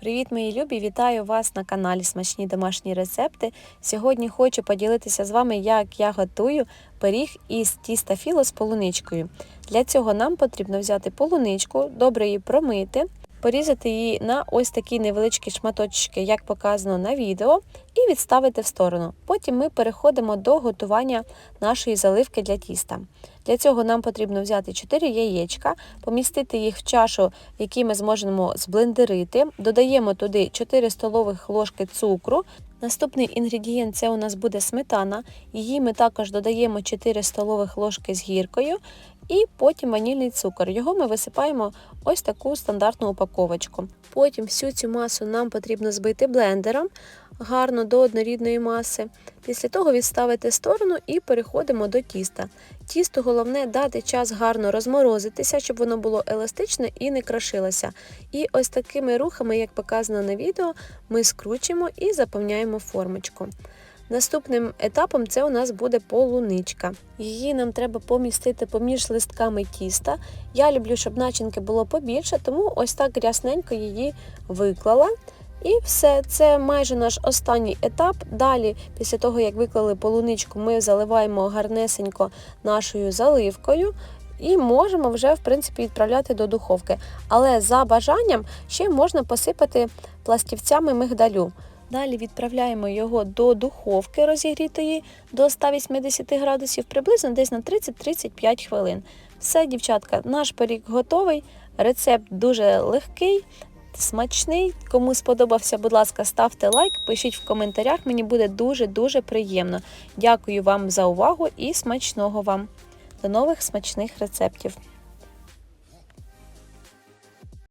Привіт, мої любі! Вітаю вас на каналі Смачні домашні рецепти. Сьогодні хочу поділитися з вами, як я готую пиріг із тіста філо з полуничкою. Для цього нам потрібно взяти полуничку, добре її промити, порізати її на ось такі невеличкі шматочки, як показано на відео, і відставити в сторону. Потім ми переходимо до готування нашої заливки для тіста. Для цього нам потрібно взяти 4 яєчка, помістити їх в чашу, в якій ми зможемо зблендерити. Додаємо туди 4 столових ложки цукру. Наступний інгредієнт це у нас буде сметана. Її ми також додаємо 4 столових ложки з гіркою. І потім ванільний цукор. Його ми висипаємо ось таку стандартну упаковочку. Потім всю цю масу нам потрібно збити блендером гарно до однорідної маси. Після того відставити сторону і переходимо до тіста. Тісту головне дати час гарно розморозитися, щоб воно було еластичне і не крошилося. І ось такими рухами, як показано на відео, ми скручуємо і заповняємо формочку. Наступним етапом це у нас буде полуничка. Її нам треба помістити поміж листками тіста. Я люблю, щоб начинки було побільше, тому ось так рясненько її виклала. І все, це майже наш останній етап. Далі, після того, як виклали полуничку, ми заливаємо гарнесенько нашою заливкою. І можемо вже в принципі відправляти до духовки. Але за бажанням ще можна посипати пластівцями мигдалю. Далі відправляємо його до духовки розігрітої до 180 градусів, приблизно десь на 30-35 хвилин. Все, дівчатка, наш пиріг готовий. Рецепт дуже легкий, смачний. Кому сподобався, будь ласка, ставте лайк, пишіть в коментарях, мені буде дуже-дуже приємно. Дякую вам за увагу і смачного вам! До нових смачних рецептів!